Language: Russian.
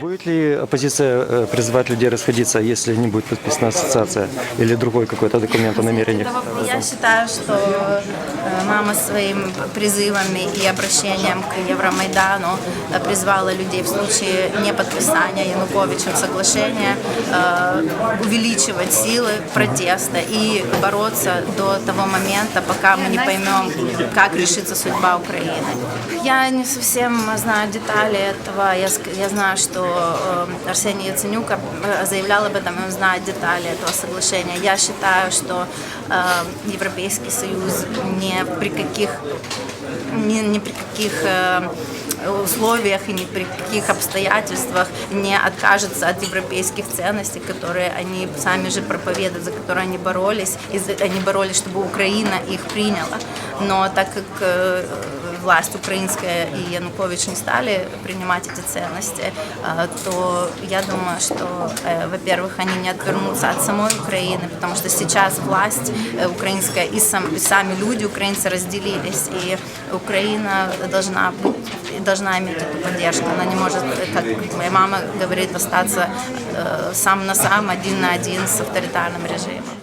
Будет ли оппозиция э, призывать людей расходиться, если не будет подписана ассоциация или другой какой-то документ о намерениях? Я считаю, что э, мама своим призывами и обращением к Евромайдану э, призвала людей в случае неподписания Януковичем соглашения увеличивать силы протеста и бороться до того момента, пока мы не поймем, как решится судьба Украины. Я не совсем знаю детали этого. Я, я знаю, что Арсений Яценюк э, заявлял об этом, и он знает детали этого соглашения. Я считаю, что э, Европейский Союз ни при каких ни, ни при каких э, условиях и ни при каких обстоятельствах не откажется от европейских ценностей, которые они сами же проповедуют, за которые они боролись, и они боролись, чтобы Украина их приняла. Но так как э, власть украинская и Янукович не стали принимать эти ценности, э, то я думаю, что, э, во-первых, они не отвернутся от самой Украины, потому что сейчас власть э, украинская и, сам, и сами люди, украинцы разделились, и Украина должна быть должна иметь эту поддержку. Она не может, как моя мама говорит, остаться э, сам на сам, один на один с авторитарным режимом.